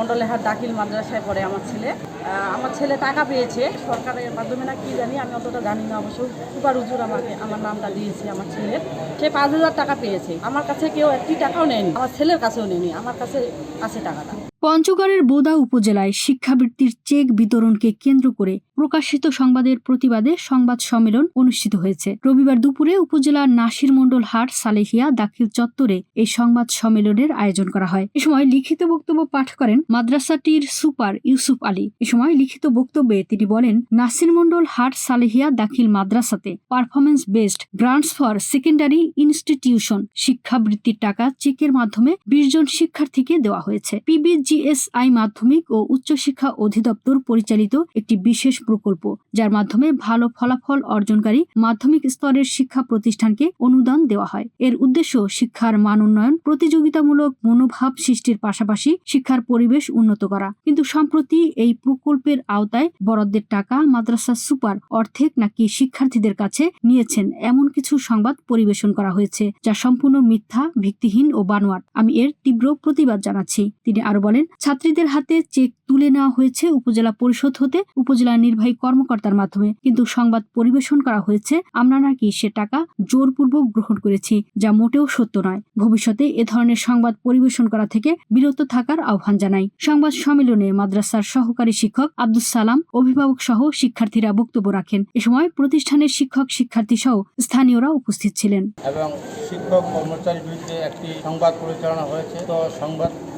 মন্ডলেহাট দাখিল মাদ্রাসায় পড়ে আমার ছেলে। আমার ছেলে টাকা পেয়েছে। সরকারের মাধ্যমে না, কি জানি, আমি অতটা জানি না, অবশ্য সুপার উজুর আমাকে আমার নামটা দিয়েছে আমার ছেলের সে পাঁচ হাজার টাকা পেয়েছে। আমার কাছে কেউ একটি টাকাও নেয়নি, আমার ছেলের কাছেও নেয়নি, আমার কাছে আছে টাকাটা। পঞ্চগড়ের বোদা উপজেলায় শিক্ষাবৃত্তির চেক বিতরণকে কেন্দ্র করে প্রকাশিত সংবাদের প্রতিবাদে সংবাদ সম্মেলন অনুষ্ঠিত হয়েছে। রবিবার দুপুরে উপজেলার নাসির মণ্ডল হাট সালেহিয়া দাখিল চত্বরে এই সংবাদ সম্মেলনের আয়োজন করা হয়। এ সময় লিখিত বক্তব্য পাঠ করেন মাদ্রাসাটির সুপার ইউসুফ আলী। এ সময় লিখিত বক্তব্যে তিনি বলেন, নাসির মণ্ডল হাট সালেহিয়া দাখিল মাদ্রাসাতে performance based grants for secondary institution শিক্ষাবৃত্তির টাকা চেকের মাধ্যমে বিশ জন শিক্ষার্থীকে দেওয়া হয়েছে। পিবিজিএসআই মাধ্যমিক ও উচ্চশিক্ষা অধিদপ্তর পরিচালিত একটি বিশেষ প্রকল্প, যার মাধ্যমে ভালো ফলাফল অর্জনকারী মাধ্যমিক স্তরের শিক্ষা প্রতিষ্ঠানকে অনুদান দেওয়া হয়। এর উদ্দেশ্য শিক্ষার মান উন্নয়ন, প্রতিযোগিতামূলক মনোভাব সৃষ্টির পাশাপাশি শিক্ষার পরিবেশ উন্নত করা। কিন্তু সম্প্রতি এই প্রকল্পের আওতায় বরাদ্দের টাকা মাদ্রাসা সুপার অর্ধেক নাকি শিক্ষার্থীদের কাছে নিয়েছেন এমন কিছু সংবাদ পরিবেশন করা হয়েছে, যা সম্পূর্ণ মিথ্যা, ভিত্তিহীন ও বানোয়াট। আমি এর তীব্র প্রতিবাদ জানাচ্ছি। তিনি আরও বলেন ছাত্রীদের হাতে চেক তুলে নেওয়া হয়েছে উপজেলা পরিষদ হতে, উপজেলা নির্বাহী কর্মকর্তার মাধ্যমে। কিন্তু সংবাদ পরিবেশন করা হয়েছে, আমরা নাকি সে টাকা জোরপূর্বক গ্রহণ করেছি, যা মোটেও সত্য নয়। ভবিষ্যতে এ ধরনের সংবাদ পরিবেশন করা থেকে বিরত থাকার আহ্বান জানাই। সংবাদ সম্মেলনে মাদ্রাসার সহকারী শিক্ষক আব্দুল সালাম, অভিভাবক সহ শিক্ষার্থীরা বক্তব্য রাখেন। এ সময় প্রতিষ্ঠানের শিক্ষক, শিক্ষার্থী সহ স্থানীয়রা উপস্থিত ছিলেন। এবং শিক্ষক কর্মচারীর বিরুদ্ধে একটি সংবাদ পরিচালনা হয়েছে। তো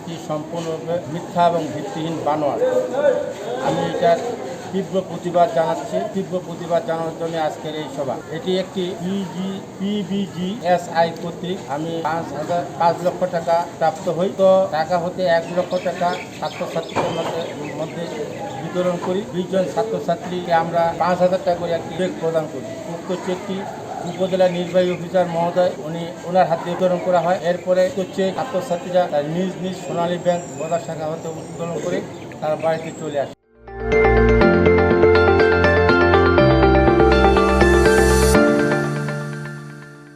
সংবাদটি সম্পূর্ণরূপে মিথ্যা এবং ভিত্তিহীন বানোয়ার। আমি এটার তীব্র প্রতিবাদ জানাচ্ছি। তীব্র প্রতিবাদ জানানোর জন্য আজকের এই সভা। এটি একটি পিজি পিবিজি এস আই কর্তৃক আমি পাঁচ হাজার, পাঁচ লক্ষ টাকা প্রাপ্ত হই। তো টাকা হতে এক লক্ষ টাকা ছাত্রছাত্রীদের মধ্যে মধ্যে বিতরণ করি। বিশজন ছাত্রছাত্রীকে আমরা পাঁচ হাজার টাকা করে একটি চেক প্রদান করি। উক্ত চেকটি উপজেলা নির্বাহী অফিসার মহোদয়, উনি ওনার হাতে উত্তোলন করা হয়। এরপরে হচ্ছে ছাত্রছাত্রীরা তার নিজ নিজ সোনালী ব্যাংক বদার শাখা হতে উত্তোলন করে তার বাড়িতে চলে আসে।